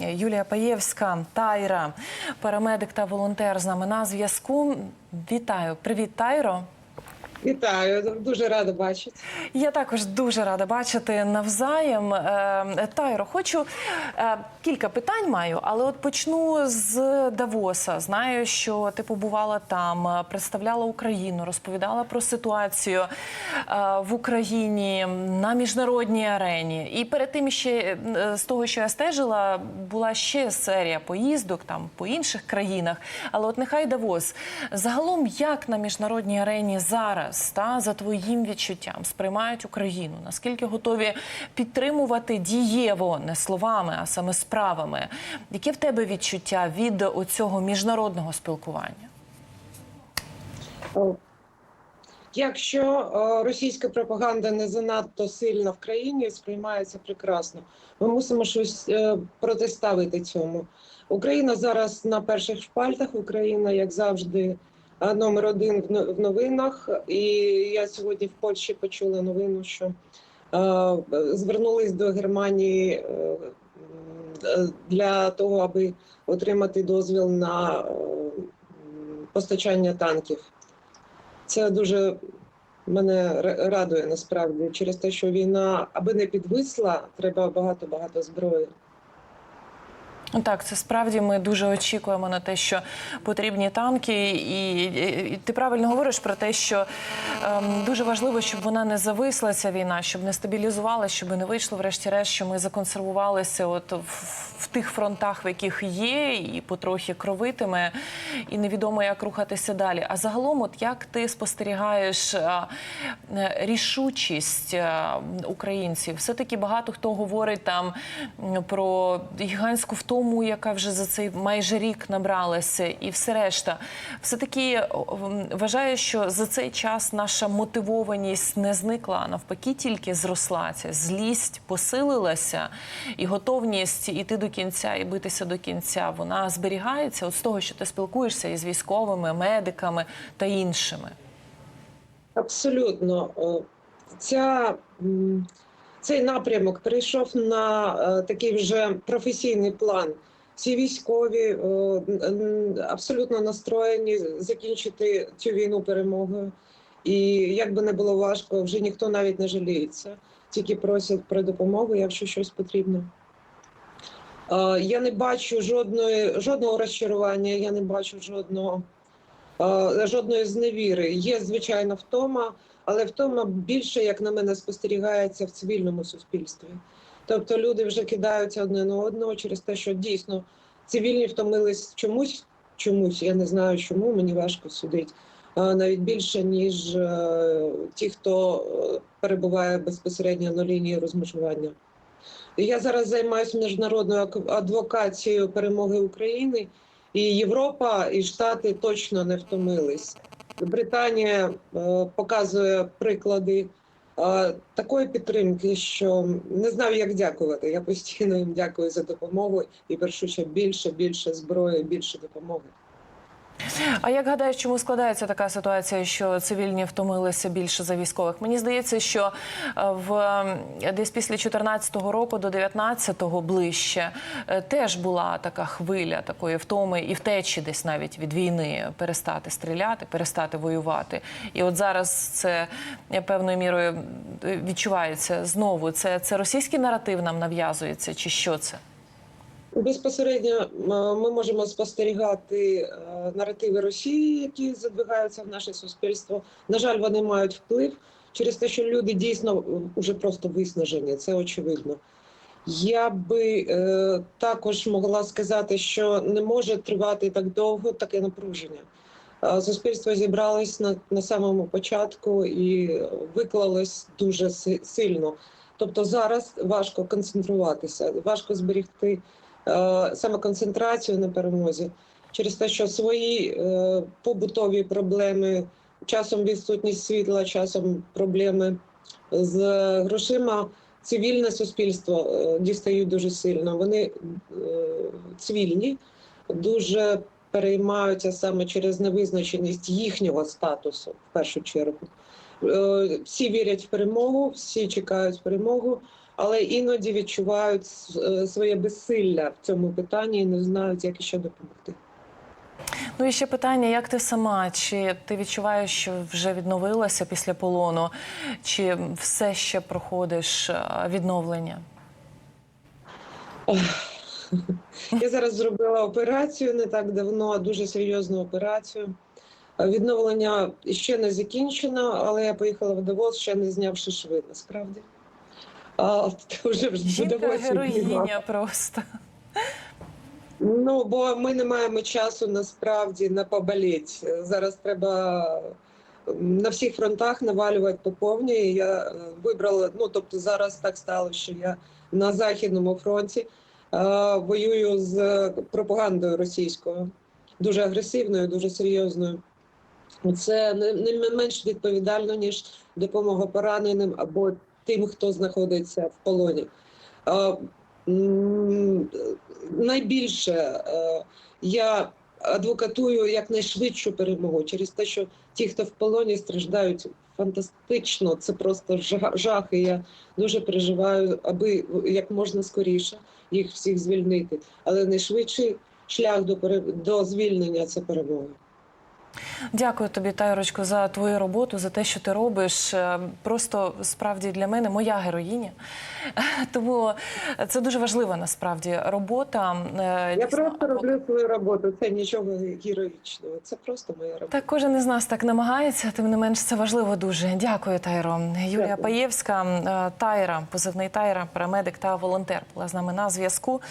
Юлія Паєвська, Тайра, парамедик та волонтер з нами на зв'язку. Вітаю, привіт, Тайро. Вітаю, дуже рада бачити. Я також дуже рада бачити навзаєм. Е, Тайро, хочу е, кілька питань маю, але от почну з Давоса. Знаю, що ти побувала там, представляла Україну, розповідала про ситуацію е, в Україні на міжнародній арені. І перед тим ще з того, що я стежила, була ще серія поїздок там по інших країнах. Але от нехай Давос загалом як на міжнародній арені зараз та за твоїм відчуттям сприймають Україну? Наскільки готові підтримувати дієво не словами, а саме справами? Яке в тебе відчуття від оцього міжнародного спілкування? Якщо е, російська пропаганда не занадто сильна в країні, сприймається прекрасно. Ми мусимо щось е, протиставити цьому. Україна зараз на перших шпальтах. Україна, як завжди, номер один в новинах. І я сьогодні в Польщі почула новину, що звернулись до Германії е, для того, аби отримати дозвіл на е, постачання танків. Це дуже мене радує насправді через те, що війна аби не підвисла, треба багато багато зброї. Так, це справді ми дуже очікуємо на те, що потрібні танки, і, і, і ти правильно говориш про те, що ем, дуже важливо, щоб вона не зависла ця війна, щоб не стабілізувалася, щоб не вийшло, врешті-решт, що ми законсервувалися от в, в тих фронтах, в яких є, і потрохи кровитиме, і невідомо, як рухатися далі. А загалом, от як ти спостерігаєш а, е, рішучість а, українців? Все таки багато хто говорить там про гігантську втому, яка вже за цей майже рік набралася, і все решта. Все таки вважаю, що за цей час наша мотивованість не зникла, а навпаки, тільки зросла. Ця злість посилилася, і готовність іти до кінця і битися до кінця. Вона зберігається от з того, що ти спілкуєшся із військовими, медиками та іншими. Абсолютно, Е, ця, цей напрямок перейшов на е, такий вже професійний план. Всі військові е, абсолютно настроєні закінчити цю війну перемогою. І як би не було важко, вже ніхто навіть не жаліється, тільки просять про допомогу, якщо щось потрібно. Е, Я не бачу жодної, жодного розчарування, я не бачу жодного, жодної зневіри. Є, звичайно, втома, але втома більше, як на мене, спостерігається в цивільному суспільстві. Тобто люди вже кидаються одне на одного через те, що дійсно цивільні втомились чомусь, чомусь, я не знаю чому, мені важко судити. Навіть більше, ніж е, ті, хто е, перебуває безпосередньо на лінії розмежування. Я зараз займаюся міжнародною адвокацією перемоги України, і Європа і Штати точно не втомились. Британія е, показує приклади е, такої підтримки, що не знаю, як дякувати. Я постійно їм дякую за допомогу і першу ще більше, більше зброї, більше допомоги. А як гадаєш, чому складається така ситуація, що цивільні втомилися більше за військових? Мені здається, що е, в е, десь після 14-го року до 19-го ближче е, теж була така хвиля такої втоми і втечі, десь навіть від війни, перестати стріляти, перестати воювати. І от зараз це певною мірою відчувається знову. Це, це російський наратив нам нав'язується, чи що це? Безпосередньо е, ми можемо спостерігати е, наративи Росії, які задвигаються в наше суспільство. На жаль, вони мають вплив через те, що люди дійсно вже просто виснажені. Це очевидно. Я би е, також могла сказати, що не може тривати так довго таке напруження. Е, Суспільство зібралось на, на самому початку і виклалось дуже си- сильно. Тобто зараз важко концентруватися, важко зберегти е, саме концентрацію на перемозі через те, що свої е, побутові проблеми, часом відсутність світла, часом проблеми з грошима, цивільне суспільство е, дістають дуже сильно. Вони цивільні, дуже переймаються саме через невизначеність їхнього статусу в першу чергу. Всі вірять в перемогу, всі чекають перемогу. Але іноді відчувають е, своє безсилля в цьому питанні і не знають, як іще допомогти. Ну і ще питання: як ти сама? Чи ти відчуваєш, що вже відновилася після полону, чи все ще проходиш е, відновлення? Я зараз зробила операцію не так давно, дуже серйозну операцію. Е, Відновлення ще не закінчено, але я поїхала в Давос, ще не знявши шви, насправді. А, вже Жінка героїня просто. Ну, бо ми не маємо часу насправді на поболіть. Зараз треба на всіх фронтах навалювати по повній. Я е, вибрала, ну тобто зараз так стало, що я на Західному фронті е, воюю з пропагандою російською, дуже агресивною, дуже серйозною. Це не, не менш відповідально, ніж допомога пораненим або тим, хто знаходиться в полоні. Е, найбільше е, я адвокатую якнайшвидшу перемогу через те, що ті, хто в полоні, страждають фантастично. Це просто жах. І я дуже переживаю, аби як можна скоріше їх всіх звільнити. Але найшвидший шлях до до звільнення це перемога. Дякую тобі, Тайрочко, за твою роботу, за те, що ти робиш. Е, Просто справді для мене моя героїня. Тому це дуже важлива насправді робота. Е, Я дійсно, просто роблю свою роботу. Це нічого героїчного. Це просто моя робота. Так, кожен із нас так намагається, тим не менш це важливо дуже. Дякую, Тайро. Юлія Дякую. Паєвська, е, Тайра, позивний Тайра, парамедик та волонтер була з нами на зв'язку.